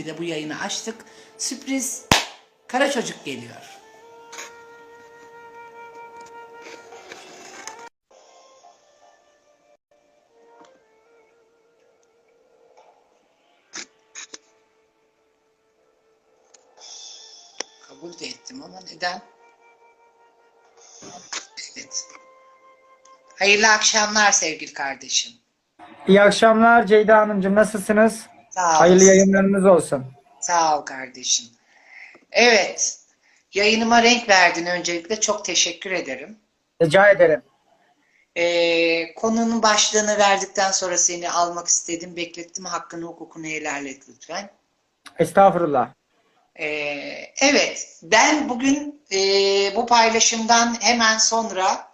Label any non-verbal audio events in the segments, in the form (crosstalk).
Şimdi de bu yayını açtık. Sürpriz kara çocuk geliyor. Kabul de ettim ama neden? Evet. Hayırlı akşamlar sevgili kardeşim. İyi akşamlar Ceyda Hanımcığım. Nasılsınız? Sağ ol. Hayırlı yayınlarınız olsun. Sağ ol kardeşim. Evet. Yayınıma renk verdin öncelikle. Çok teşekkür ederim. Rica ederim. Ee, konunun başlığını verdikten sonra seni almak istedim. Beklettim. Hakkını hukukunu ilerlet lütfen. Estağfurullah. Ee, evet. Ben bugün e, bu paylaşımdan hemen sonra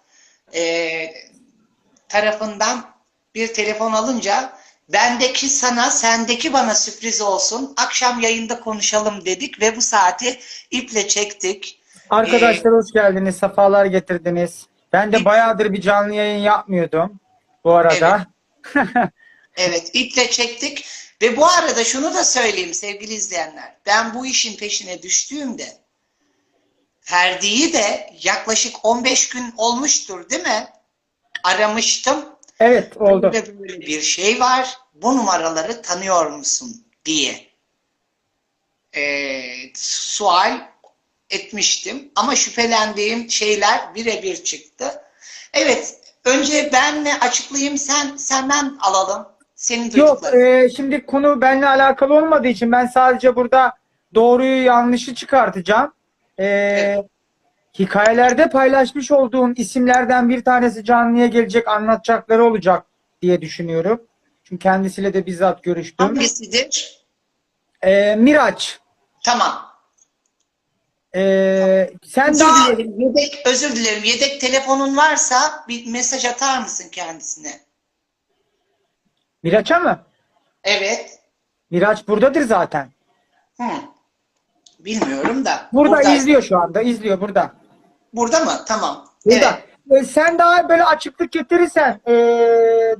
e, tarafından bir telefon alınca bendeki sana, sendeki bana sürpriz olsun. Akşam yayında konuşalım dedik ve bu saati iple çektik. Arkadaşlar hoş geldiniz. Safalar getirdiniz. Ben de bayağıdır bir canlı yayın yapmıyordum bu arada. (laughs) Evet, iple çektik. Ve bu arada şunu da söyleyeyim sevgili izleyenler. Ben bu işin peşine düştüğümde Ferdi'yi de yaklaşık 15 gün olmuştur değil mi? Aramıştım. Evet oldu. Böyle böyle bir şey var. Bu numaraları tanıyor musun diye ee, sual etmiştim. Ama şüphelendiğim şeyler birebir çıktı. Evet. Önce ben mi açıklayayım sen senden alalım. Senin Yok e, şimdi konu benimle alakalı olmadığı için ben sadece burada doğruyu yanlışı çıkartacağım. E, Evet. Hikayelerde paylaşmış olduğun isimlerden bir tanesi canlıya gelecek anlatacakları olacak diye düşünüyorum. Çünkü kendisiyle de bizzat görüştüm. Hangisidir? E, Miraç. Tamam. e, sen daha dilerim. Yedek, özür dilerim. Yedek telefonun varsa bir mesaj atar mısın kendisine? Miraç'a mı? Evet. Miraç buradadır zaten. Hı. Bilmiyorum da. Burada Burada- izliyor şu anda. izliyor burada. Burada mı? Tamam. Burada. Evet. E, sen daha böyle açıklık getirirsen e,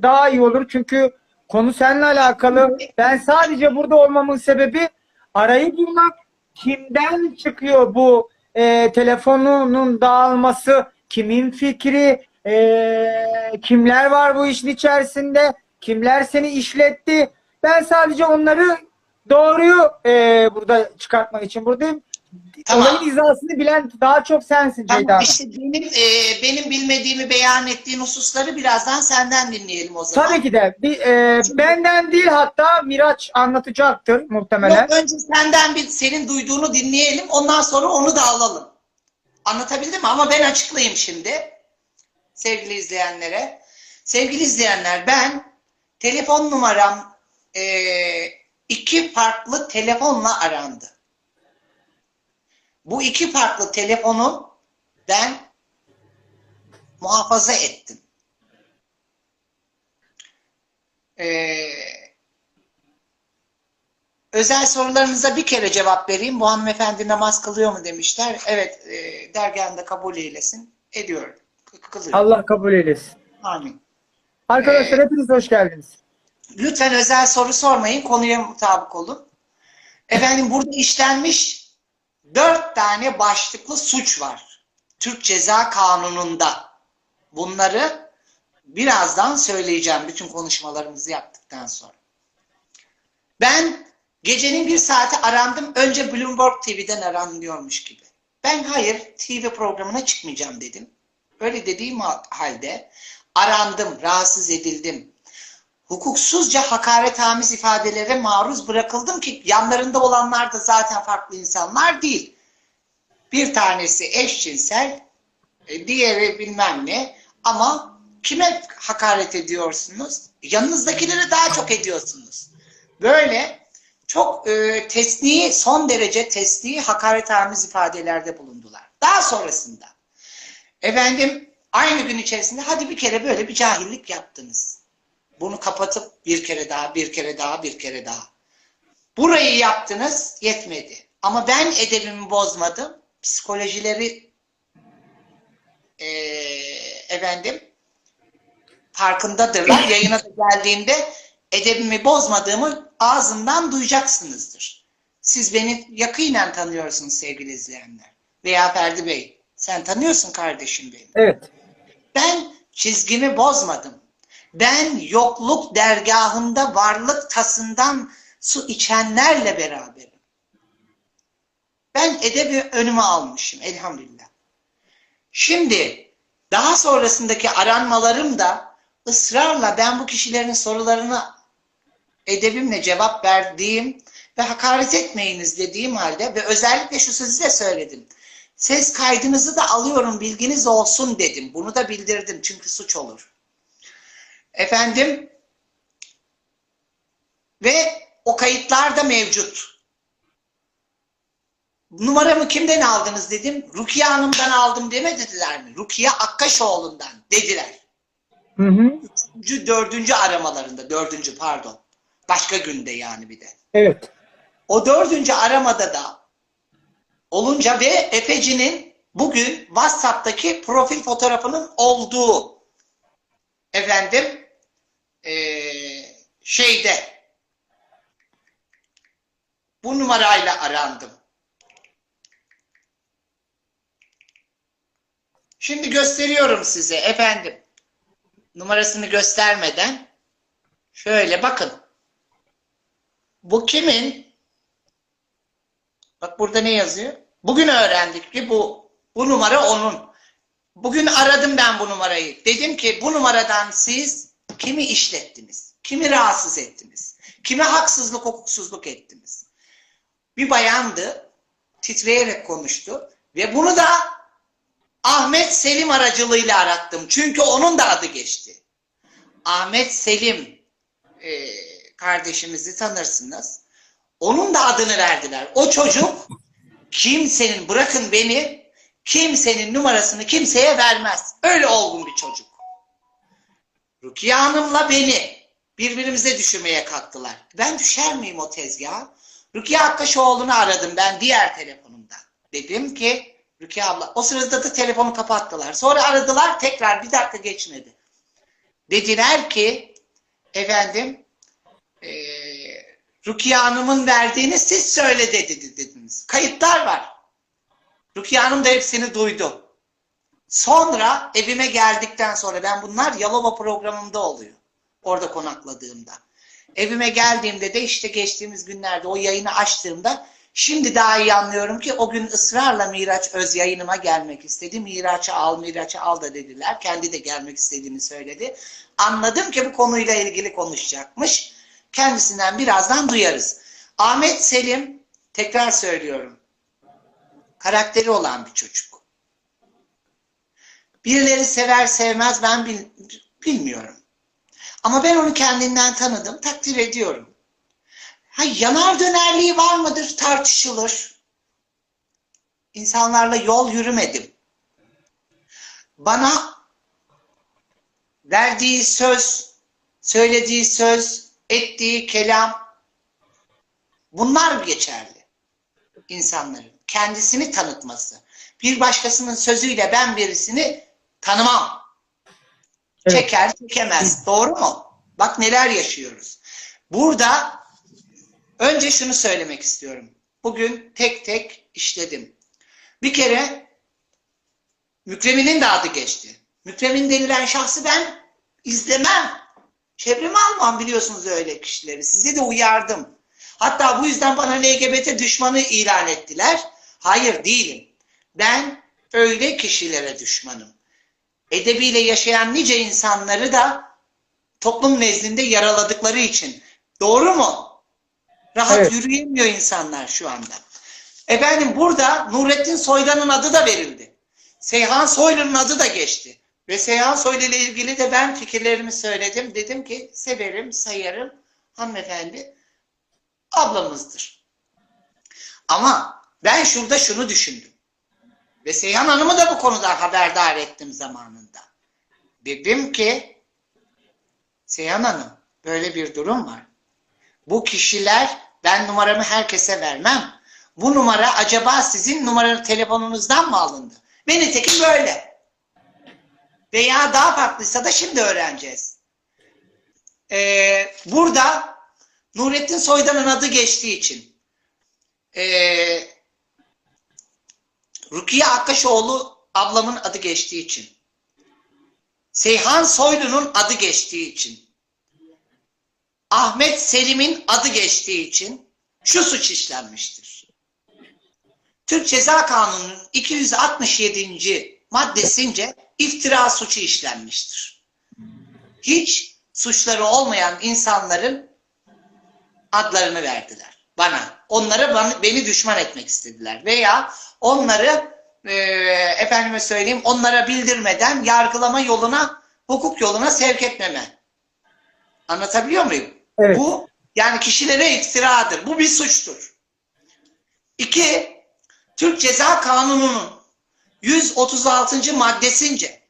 daha iyi olur. Çünkü konu seninle alakalı. Ben sadece burada olmamın sebebi arayı bulmak. Kimden çıkıyor bu e, telefonunun dağılması? Kimin fikri? E, kimler var bu işin içerisinde? Kimler seni işletti? Ben sadece onları doğruyu e, burada çıkartmak için buradayım. Tamam. Olayın izahını bilen daha çok sensin Ceyda Tamam işte benim e, benim bilmediğimi beyan ettiğin hususları birazdan senden dinleyelim o zaman. Tabii ki de. Bir, e, benden değil hatta Miraç anlatacaktır muhtemelen. Yok, önce senden bir senin duyduğunu dinleyelim. Ondan sonra onu da alalım. Anlatabildim mi? Ama ben açıklayayım şimdi. Sevgili izleyenlere. Sevgili izleyenler ben telefon numaram e, iki farklı telefonla arandı. Bu iki farklı telefonu ben muhafaza ettim. Ee, özel sorularınıza bir kere cevap vereyim. Bu hanımefendi namaz kılıyor mu demişler. Evet, e, dergahında kabul eylesin. Ediyorum. K- Kılıyor. Allah kabul eylesin. Amin. Arkadaşlar Ee, hepiniz hoş geldiniz. Lütfen özel soru sormayın. Konuya mutabık olun. Efendim burada işlenmiş dört tane başlıklı suç var. Türk Ceza Kanunu'nda. Bunları birazdan söyleyeceğim bütün konuşmalarımızı yaptıktan sonra. Ben gecenin bir saati arandım. Önce Bloomberg TV'den aranıyormuş gibi. Ben hayır TV programına çıkmayacağım dedim. Öyle dediğim halde arandım, rahatsız edildim hukuksuzca hakaretamiz ifadelere maruz bırakıldım ki yanlarında olanlar da zaten farklı insanlar değil. Bir tanesi eşcinsel, e, diğeri bilmem ne ama kime hakaret ediyorsunuz? Yanınızdakilere daha çok ediyorsunuz. Böyle çok e, tesni, son derece tesni hakaretamiz ifadelerde bulundular. Daha sonrasında efendim aynı gün içerisinde hadi bir kere böyle bir cahillik yaptınız. Bunu kapatıp bir kere daha, bir kere daha, bir kere daha. Burayı yaptınız, yetmedi. Ama ben edebimi bozmadım. Psikolojileri eee, efendim farkındadırlar. (laughs) Yayına da geldiğimde edebimi bozmadığımı ağzımdan duyacaksınızdır. Siz beni yakinen tanıyorsunuz sevgili izleyenler. Veya Ferdi Bey, sen tanıyorsun kardeşim beni. Evet. Ben çizgimi bozmadım. Ben yokluk dergahında varlık tasından su içenlerle beraberim. Ben edebi önüme almışım elhamdülillah. Şimdi daha sonrasındaki aranmalarım da ısrarla ben bu kişilerin sorularına edebimle cevap verdiğim ve hakaret etmeyiniz dediğim halde ve özellikle şu sözü de söyledim. Ses kaydınızı da alıyorum bilginiz olsun dedim. Bunu da bildirdim çünkü suç olur. Efendim ve o kayıtlar da mevcut. Numaramı kimden aldınız dedim. Rukiye Hanım'dan aldım demediler mi? Rukiye Akkaşoğlu'ndan dediler. Hı hı. Üçüncü, dördüncü aramalarında. Dördüncü pardon. Başka günde yani bir de. Evet. O dördüncü aramada da olunca ve Efeci'nin bugün WhatsApp'taki profil fotoğrafının olduğu efendim eee, şeyde bu numarayla arandım. Şimdi gösteriyorum size efendim. Numarasını göstermeden şöyle bakın. Bu kimin? Bak burada ne yazıyor? Bugün öğrendik ki bu bu numara onun. Bugün aradım ben bu numarayı. Dedim ki bu numaradan siz kimi işlettiniz? Kimi rahatsız ettiniz? Kime haksızlık, hukuksuzluk ettiniz? Bir bayandı. Titreyerek konuştu. Ve bunu da Ahmet Selim aracılığıyla arattım. Çünkü onun da adı geçti. Ahmet Selim e, kardeşimizi tanırsınız. Onun da adını verdiler. O çocuk kimsenin bırakın beni kimsenin numarasını kimseye vermez. Öyle olgun bir çocuk. Rukiye Hanım'la beni birbirimize düşürmeye kalktılar. Ben düşer miyim o tezgaha? Rukiye Akkaşoğlu'nu aradım ben diğer telefonumdan. Dedim ki Rukiye abla o sırada da telefonu kapattılar. Sonra aradılar tekrar bir dakika geçmedi. Dediler ki efendim eee Rukiye Hanım'ın verdiğini siz söyle dedi dediniz. Kayıtlar var. Rukiye Hanım da hepsini duydu. Sonra evime geldikten sonra ben bunlar Yalova programımda oluyor. Orada konakladığımda. Evime geldiğimde de işte geçtiğimiz günlerde o yayını açtığımda şimdi daha iyi anlıyorum ki o gün ısrarla Miraç Öz yayınıma gelmek istedi. Miraç'ı al, Miraç'ı al da dediler. Kendi de gelmek istediğini söyledi. Anladım ki bu konuyla ilgili konuşacakmış. Kendisinden birazdan duyarız. Ahmet Selim, tekrar söylüyorum, karakteri olan bir çocuk. Birileri sever sevmez ben bil- bilmiyorum. Ama ben onu kendinden tanıdım, takdir ediyorum. Ha, yanar dönerliği var mıdır tartışılır. İnsanlarla yol yürümedim. Bana verdiği söz, söylediği söz, ettiği kelam bunlar geçerli insanların. Kendisini tanıtması. Bir başkasının sözüyle ben birisini tanımam. Evet. Çeker çekemez. Doğru mu? Bak neler yaşıyoruz. Burada önce şunu söylemek istiyorum. Bugün tek tek işledim. Bir kere Mükremin'in de adı geçti. Mükremin denilen şahsı ben izlemem. Çevreme almam biliyorsunuz öyle kişileri. Sizi de uyardım. Hatta bu yüzden bana LGBT düşmanı ilan ettiler. Hayır değilim. Ben öyle kişilere düşmanım. Edebiyle yaşayan nice insanları da toplum nezdinde yaraladıkları için. Doğru mu? Rahat Evet. yürüyemiyor insanlar şu anda. Efendim burada Nurettin Soydan'ın adı da verildi. Seyhan Soylu'nun adı da geçti. Ve Seyhan Soylu ile ilgili de ben fikirlerimi söyledim. Dedim ki severim, sayarım. Hanımefendi ablamızdır. Ama ben şurada şunu düşündüm. Ve Seyhan Hanım'ı da bu konuda haberdar ettim zamanında. Dedim ki Seyhan Hanım böyle bir durum var. Bu kişiler ben numaramı herkese vermem. Bu numara acaba sizin numara telefonunuzdan mı alındı? Ve nitekim böyle. Veya daha farklıysa da şimdi öğreneceğiz. Ee, burada Nurettin Soydan'ın adı geçtiği için Ee, Rukiye Akkaşoğlu ablamın adı geçtiği için. Seyhan Soylu'nun adı geçtiği için. Ahmet Selim'in adı geçtiği için şu suç işlenmiştir. Türk Ceza Kanunu'nun 267. maddesince iftira suçu işlenmiştir. Hiç suçları olmayan insanların adlarını verdiler bana. Onları bana, beni düşman etmek istediler. Veya onları e, efendime söyleyeyim onlara bildirmeden yargılama yoluna, hukuk yoluna sevk etmeme. Anlatabiliyor muyum? Evet. Bu yani kişilere iftiradır. Bu bir suçtur. İki, Türk Ceza Kanunu'nun 136. maddesince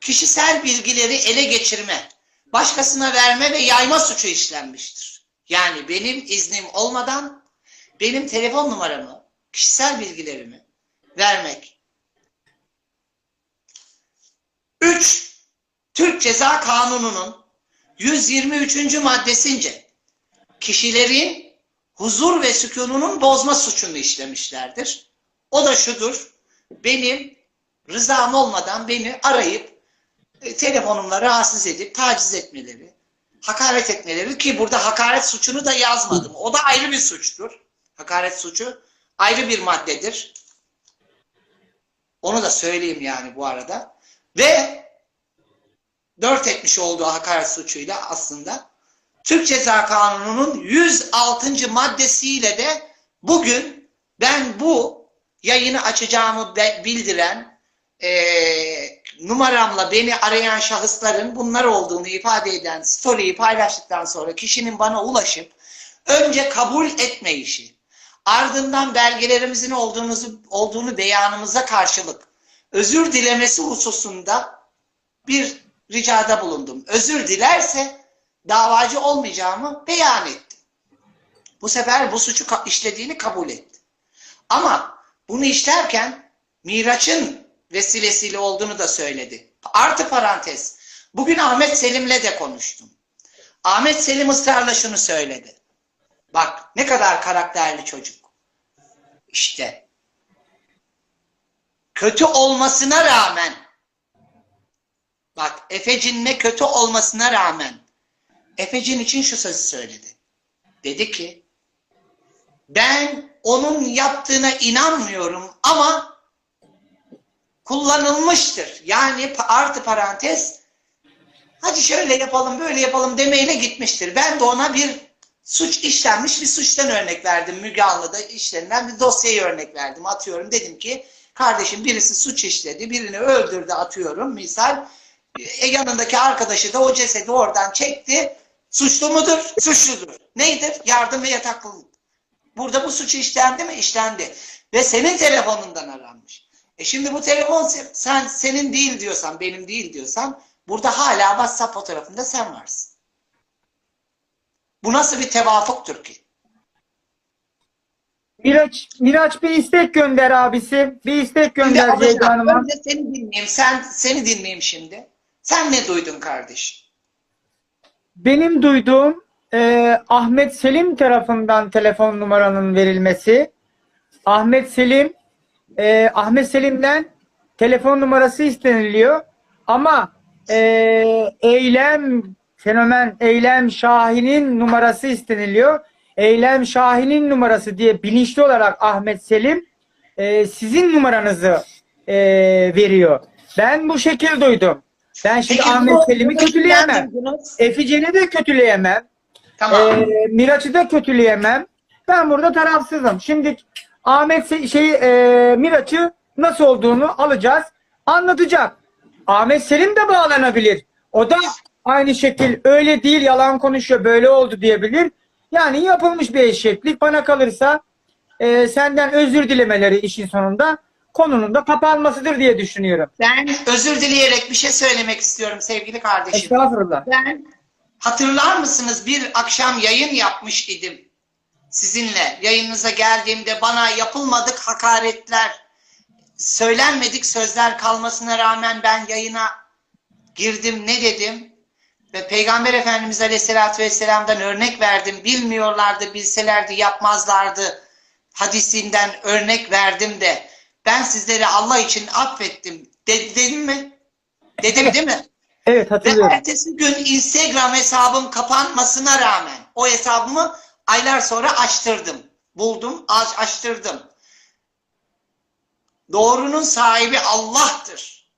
kişisel bilgileri ele geçirme, başkasına verme ve yayma suçu işlenmiştir. Yani benim iznim olmadan benim telefon numaramı, kişisel bilgilerimi vermek. 3. Türk Ceza Kanunu'nun 123. maddesince kişilerin huzur ve sükununun bozma suçunu işlemişlerdir. O da şudur. Benim rızam olmadan beni arayıp e, telefonumla rahatsız edip taciz etmeleri, hakaret etmeleri ki burada hakaret suçunu da yazmadım. O da ayrı bir suçtur. Hakaret suçu ayrı bir maddedir. Onu da söyleyeyim yani bu arada. Ve dört etmiş olduğu hakaret suçuyla aslında Türk Ceza Kanunu'nun 106. maddesiyle de bugün ben bu yayını açacağımı bildiren eee, numaramla beni arayan şahısların bunlar olduğunu ifade eden story'yi paylaştıktan sonra kişinin bana ulaşıp önce kabul etme işi, ardından belgelerimizin olduğunuzu, olduğunu beyanımıza karşılık özür dilemesi hususunda bir ricada bulundum. Özür dilerse davacı olmayacağımı beyan ettim. Bu sefer bu suçu işlediğini kabul etti. Ama bunu işlerken Miraç'ın vesilesiyle olduğunu da söyledi. Artı parantez. Bugün Ahmet Selim'le de konuştum. Ahmet Selim ısrarla şunu söyledi. Bak ne kadar karakterli çocuk. İşte kötü olmasına rağmen bak Efecin'le kötü olmasına rağmen Efecin için şu sözü söyledi. Dedi ki ben onun yaptığına inanmıyorum ama kullanılmıştır. Yani artı parantez hadi şöyle yapalım böyle yapalım demeyle gitmiştir. Ben de ona bir suç işlenmiş bir suçtan örnek verdim. Müge Anlı'da işlenilen bir dosyayı örnek verdim. Atıyorum dedim ki kardeşim birisi suç işledi birini öldürdü atıyorum misal. E, yanındaki arkadaşı da o cesedi oradan çekti. Suçlu mudur? Suçludur. Neydir? Yardım ve yataklılık. Burada bu suç işlendi mi? İşlendi. Ve senin telefonundan aranmış. E şimdi bu telefon se- sen senin değil diyorsan, benim değil diyorsan burada hala WhatsApp fotoğrafında sen varsın. Bu nasıl bir tevafuktur ki? Miraç, Miraç bir istek gönder abisi. Bir istek gönder. Ceyda Hanım'a. Önce seni dinleyeyim. Sen seni dinleyeyim şimdi. Sen ne duydun kardeşim? Benim duyduğum e, Ahmet Selim tarafından telefon numaranın verilmesi. Ahmet Selim e, Ahmet Selim'den telefon numarası isteniliyor. Ama e, Eylem fenomen Eylem Şahin'in numarası isteniliyor. Eylem Şahin'in numarası diye bilinçli olarak Ahmet Selim e, sizin numaranızı e, veriyor. Ben bu şekil duydum. Ben şimdi Peki Ahmet Selim'i kötüleyemem. Eficen'i de kötüleyemem. Tamam. Ee, Miraç'ı da kötüleyemem. Ben burada tarafsızım. Şimdi Ahmet şey e, Miraç'ı nasıl olduğunu alacağız. Anlatacak. Ahmet Selim de bağlanabilir. O da aynı şekil öyle değil yalan konuşuyor böyle oldu diyebilir. Yani yapılmış bir eşeklik. Bana kalırsa e, senden özür dilemeleri işin sonunda konunun da kapanmasıdır diye düşünüyorum. Ben özür dileyerek bir şey söylemek istiyorum sevgili kardeşim. Estağfurullah. Ben hatırlar mısınız bir akşam yayın yapmış idim sizinle. Yayınınıza geldiğimde bana yapılmadık hakaretler, söylenmedik sözler kalmasına rağmen ben yayına girdim ne dedim? Ve Peygamber Efendimiz Aleyhisselatü Vesselam'dan örnek verdim. Bilmiyorlardı, bilselerdi yapmazlardı. hadisinden örnek verdim de ben sizleri Allah için affettim de- dedim mi? Dedim değil mi? (laughs) Evet Ve hatırlıyorum. ertesi gün Instagram hesabım kapanmasına rağmen o hesabımı aylar sonra açtırdım. Buldum, aç, açtırdım. Doğrunun sahibi Allah'tır.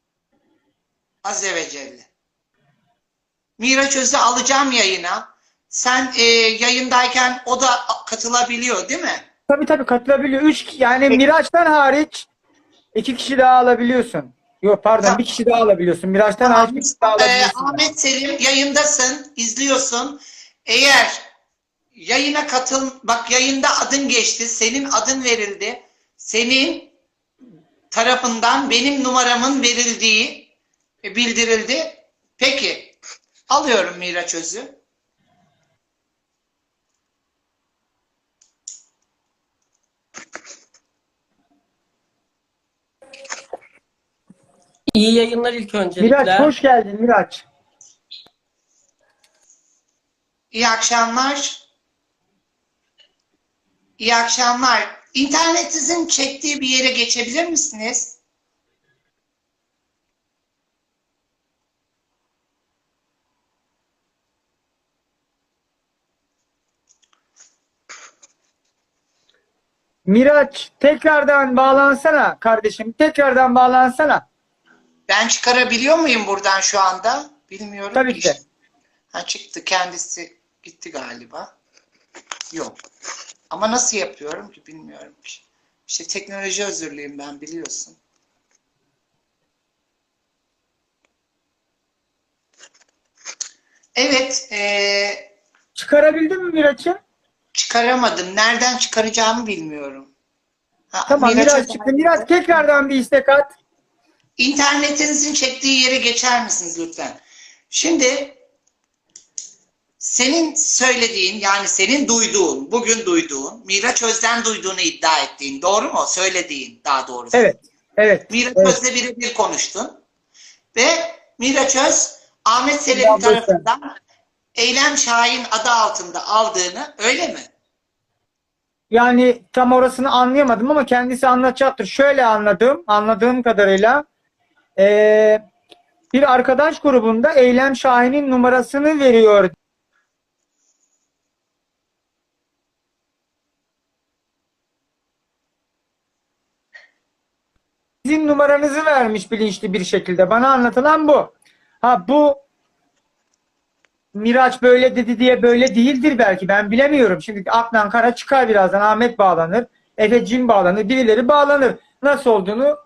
Azze ve Celle. Miraç Öz'ü alacağım yayına. Sen e, yayındayken o da katılabiliyor değil mi? Tabii tabii katılabiliyor. Üç yani Miraç'tan hariç iki kişi daha alabiliyorsun. Yok pardon Tamam. bir kişi daha alabiliyorsun. Miraç'tan hariç bir kişi daha Ee, alabiliyorsun. Ahmet Selim yayındasın, izliyorsun. Eğer yayına katıl, bak yayında adın geçti, senin adın verildi. Senin tarafından benim numaramın verildiği e, bildirildi. Peki, alıyorum Miraç Öz'ü. İyi yayınlar ilk öncelikle. Miraç hoş geldin Miraç. İyi akşamlar. İyi akşamlar. İnternetinizin çektiği bir yere geçebilir misiniz? Miraç tekrardan bağlansana kardeşim. Tekrardan bağlansana. Ben çıkarabiliyor muyum buradan şu anda? Bilmiyorum. Tabii ki. ki. Ha çıktı kendisi gitti galiba. Yok. Ama nasıl yapıyorum ki bilmiyorum ki. İşte teknoloji özürlüyüm ben biliyorsun. Evet, eee, Çıkarabildin mi Miraç'ı? çıkaramadım. Nereden çıkaracağımı bilmiyorum. Ha, Tamam Miraç Miraç çıktı. Miraç tekrardan bir istek at. İnternetinizin çektiği yere geçer misiniz lütfen? Şimdi senin söylediğin yani senin duyduğun, bugün duyduğun, Miraç Özden duyduğunu iddia ettiğin doğru mu? Söylediğin daha doğrusu. Evet. Evet. Miraç evet. Öz'le birebir konuştun. Ve Miraç Öz Ahmet sen. tarafından Eylem Şahin adı altında aldığını öyle mi? Yani tam orasını anlayamadım ama kendisi anlatacaktır. Şöyle anladım, anladığım kadarıyla eee, bir arkadaş grubunda Eylem Şahin'in numarasını veriyor. Sizin numaranızı vermiş bilinçli bir şekilde. Bana anlatılan bu. Ha bu Miraç böyle dedi diye böyle değildir belki. Ben bilemiyorum. Şimdi Aklan Kara çıkar birazdan. Ahmet bağlanır. Efe Cin bağlanır. Birileri bağlanır. Nasıl olduğunu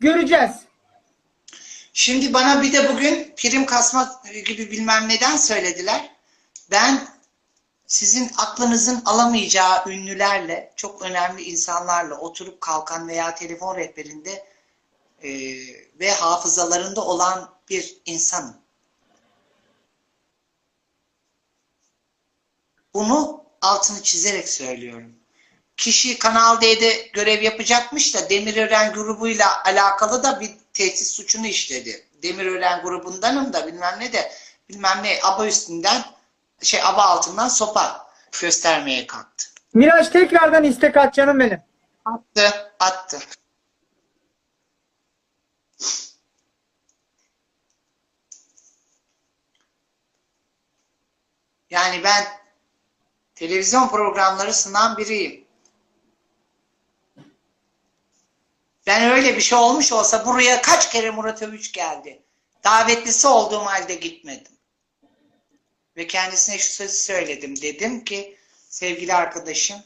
göreceğiz. Şimdi bana bir de bugün prim kasma gibi bilmem neden söylediler. Ben sizin aklınızın alamayacağı ünlülerle, çok önemli insanlarla oturup kalkan veya telefon rehberinde e, ve hafızalarında olan bir insanım. Bunu altını çizerek söylüyorum. Kişi Kanal D'de görev yapacakmış da Demirören grubuyla alakalı da bir tehdit suçunu işledi. Demirören grubundanım da bilmem ne de bilmem ne aba üstünden şey aba altından sopa göstermeye kalktı. Miraç tekrardan istek at canım benim. Attı, attı. Yani ben televizyon programları sunan biriyim. Ben öyle bir şey olmuş olsa buraya kaç kere Murat Övüç geldi. Davetlisi olduğum halde gitmedim. Ve kendisine şu sözü söyledim. Dedim ki sevgili arkadaşım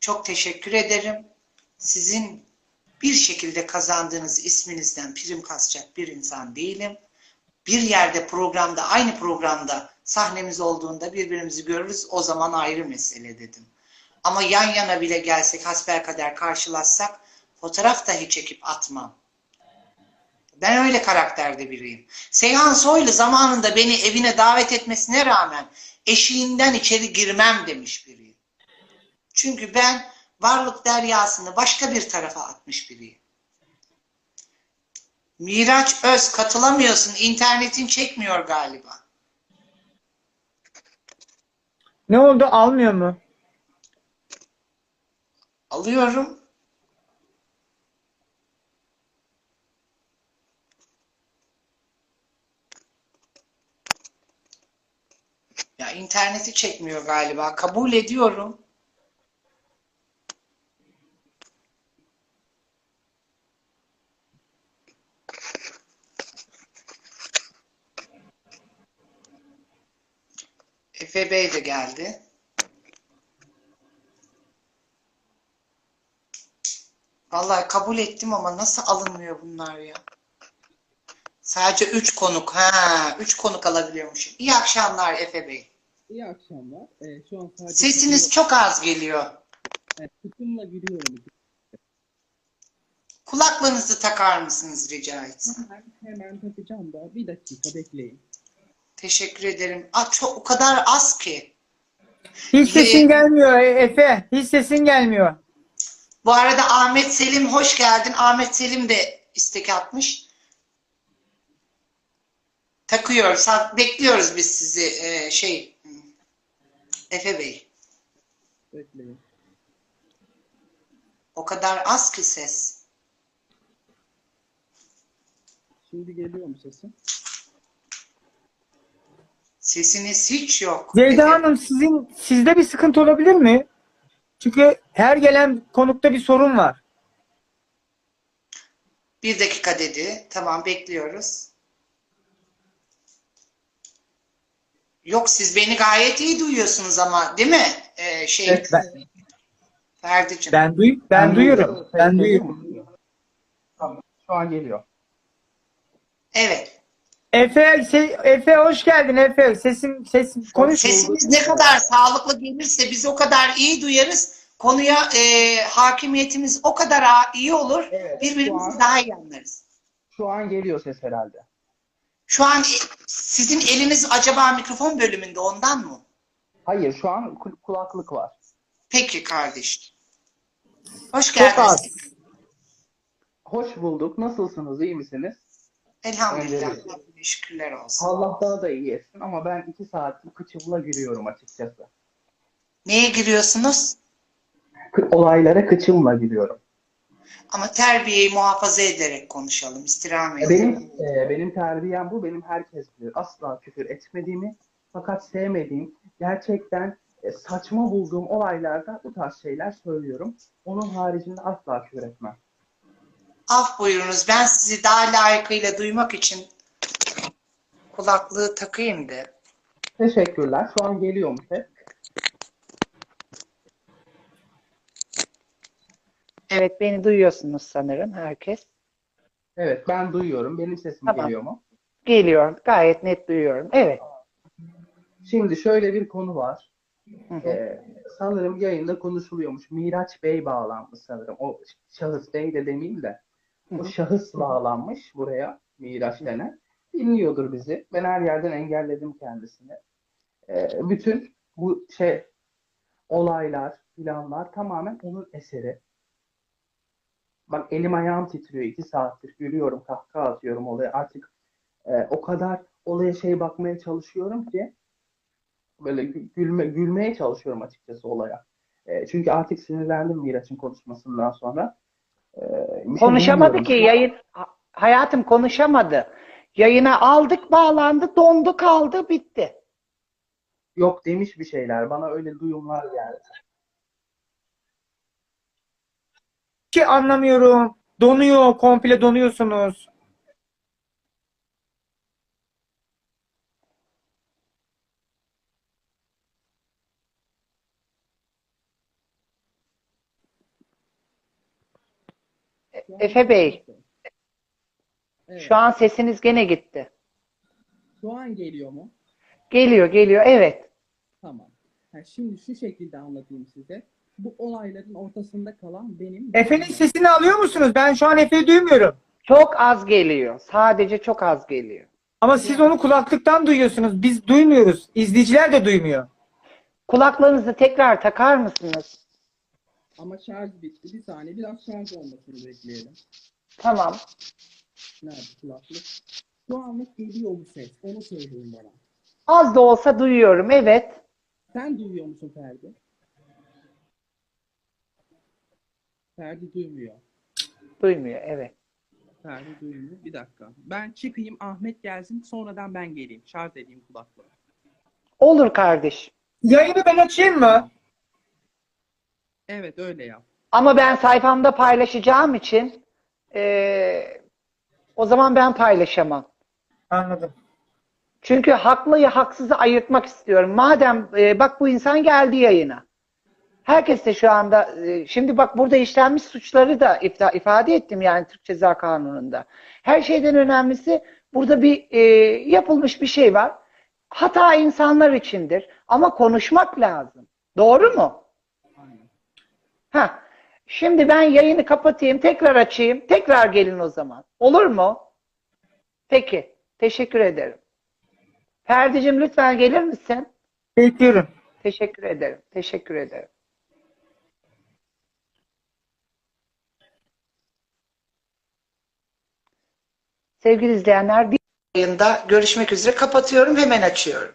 çok teşekkür ederim. Sizin bir şekilde kazandığınız isminizden prim kasacak bir insan değilim. Bir yerde programda aynı programda sahnemiz olduğunda birbirimizi görürüz o zaman ayrı mesele dedim. Ama yan yana bile gelsek hasbelkader karşılaşsak fotoğraf dahi çekip atmam. Ben öyle karakterde biriyim. Seyhan Soylu zamanında beni evine davet etmesine rağmen eşiğinden içeri girmem demiş biriyim. Çünkü ben varlık deryasını başka bir tarafa atmış biriyim. Miraç Öz katılamıyorsun. internetin çekmiyor galiba. Ne oldu? Almıyor mu? Alıyorum. Ya interneti çekmiyor galiba. Kabul ediyorum. Efe Bey de geldi. Vallahi kabul ettim ama nasıl alınmıyor bunlar ya? Sadece 3 konuk. Ha, 3 konuk alabiliyormuşum. İyi akşamlar Efe Bey. İyi akşamlar. Ee, şu an sadece Sesiniz çok az geliyor. evet, tutumla giriyorum. Kulaklığınızı takar mısınız rica etsem? Hemen, hemen takacağım da bir dakika bekleyin. Teşekkür ederim. Aa, çok o kadar az ki. Hiç Ee, sesin gelmiyor e- Efe. Hiç sesin gelmiyor. Bu arada Ahmet Selim hoş geldin. Ahmet Selim de istek atmış. Takıyoruz. Bekliyoruz biz sizi ee, şey Efe Bey. Bekleyin. O kadar az ki ses. Şimdi geliyor mu sesim? Sesiniz hiç yok. Ceyda. Hanım sizin sizde bir sıkıntı olabilir mi? Çünkü her gelen konukta bir sorun var. Bir dakika dedi. Tamam bekliyoruz. Yok siz beni gayet iyi duyuyorsunuz ama değil mi? Ee, şey Evet, ben- Ferdi'cim. Ben duy ben duyuyorum. Ben Geliyor duyuyorum. mu? Tamam. Şu an geliyor. Evet. Efe se- Efe hoş geldin Efe. Sesin sesin konuş. Sesimiz ne kadar sağlıklı gelirse biz o kadar iyi duyarız. Konuya e, hakimiyetimiz o kadar iyi olur. Evet, Birbirimizi an- daha iyi anlarız. Şu an geliyor ses herhalde. Şu an e, sizin eliniz acaba mikrofon bölümünde ondan mı? Hayır şu an kul- kulaklık var. Peki kardeş. Hoş geldiniz. Hoş bulduk. Nasılsınız? İyi misiniz? Elhamdülillah. Evet. Şükürler olsun. Allah daha da iyi etsin ama ben iki saatlik kıçımla giriyorum açıkçası. Neye giriyorsunuz? Olaylara kıçımla giriyorum. Ama terbiyeyi muhafaza ederek konuşalım. İstirham edelim. Benim e, benim terbiyem bu. Benim herkes bilir. Asla küfür etmediğimi fakat sevmediğim, gerçekten e, saçma bulduğum olaylarda bu tarz şeyler söylüyorum. Onun haricinde asla küfür etmem. Af buyurunuz. Ben sizi daha layıkıyla duymak için kulaklığı takayım da. Teşekkürler. Şu an geliyor mu ses? Evet beni duyuyorsunuz sanırım herkes. Evet ben duyuyorum. Benim sesim Tamam. geliyor mu? Geliyor. Gayet net duyuyorum. Evet. Şimdi şöyle bir konu var. Hı hı. Ee, sanırım yayında konuşuluyormuş. Miraç Bey bağlanmış sanırım. O şahıs Bey de demeyeyim de. Hı O hı. şahıs bağlanmış buraya Miraç denen. Dinliyordur bizi. Ben her yerden engelledim kendisini. Ee, bütün bu şey olaylar, planlar tamamen onun eseri. Bak elim ayağım titriyor. iki saattir gülüyorum, kahkaha atıyorum olaya. Artık e, o kadar olaya şey bakmaya çalışıyorum ki böyle gü- gülme, gülmeye çalışıyorum açıkçası olaya. E, çünkü artık sinirlendim Miraç'ın konuşmasından sonra. E, şey Konuşamadı ki yayın Ha- hayatım konuşamadı. Yayına aldık, bağlandı, dondu, kaldı, bitti. Yok demiş bir şeyler. Bana öyle duyumlar geldi. Ki anlamıyorum. Donuyor, komple donuyorsunuz. Efe Bey, Evet. şu an sesiniz gene gitti. Şu an geliyor mu? Geliyor, geliyor. Evet. Tamam. Ha, şimdi şu şekilde anlatayım size. Bu olayların ortasında kalan benim. Efe'nin sesini alıyor musunuz? Ben şu an Efe'yi duymuyorum. Çok az geliyor. Sadece çok az geliyor. Ama siz onu kulaklıktan duyuyorsunuz. Biz duymuyoruz. İzleyiciler de duymuyor. Kulaklarınızı tekrar takar mısınız? Ama şarj bitti. Bir saniye biraz şarj olmasını bekleyelim. Tamam. Nerede kulaklık? Şu anlık geliyor mu ses? Onu söyleyin bana. Az da olsa duyuyorum. Evet. Sen duyuyor musun Ferdi? Ferdi duymuyor. Duymuyor evet. Ferdi duymuyor. Bir dakika. Ben çıkayım Ahmet gelsin sonradan ben geleyim. Şarj edeyim kulaklığı. Olur kardeş. Yayını ben açayım mı? Evet öyle yap. Ama ben sayfamda paylaşacağım için eee, o zaman ben paylaşamam. Anladım. Çünkü haklıyı haksızı ayırtmak istiyorum. Madem e, bak bu insan geldi yayına. Herkes de şu anda e, şimdi bak burada işlenmiş suçları da ifta- ifade ettim yani Türk Ceza Kanunu'nda. Her şeyden önemlisi burada bir e, yapılmış bir şey var. Hata insanlar içindir ama konuşmak lazım. Doğru mu? Aynen. Ha. Şimdi ben yayını kapatayım, tekrar açayım. Tekrar gelin o zaman. Olur mu? Peki. Teşekkür ederim. Ferdi'cim lütfen gelir misin? Bekliyorum. Teşekkür ederim. Teşekkür ederim. Sevgili izleyenler bir yayında görüşmek üzere kapatıyorum hemen açıyorum.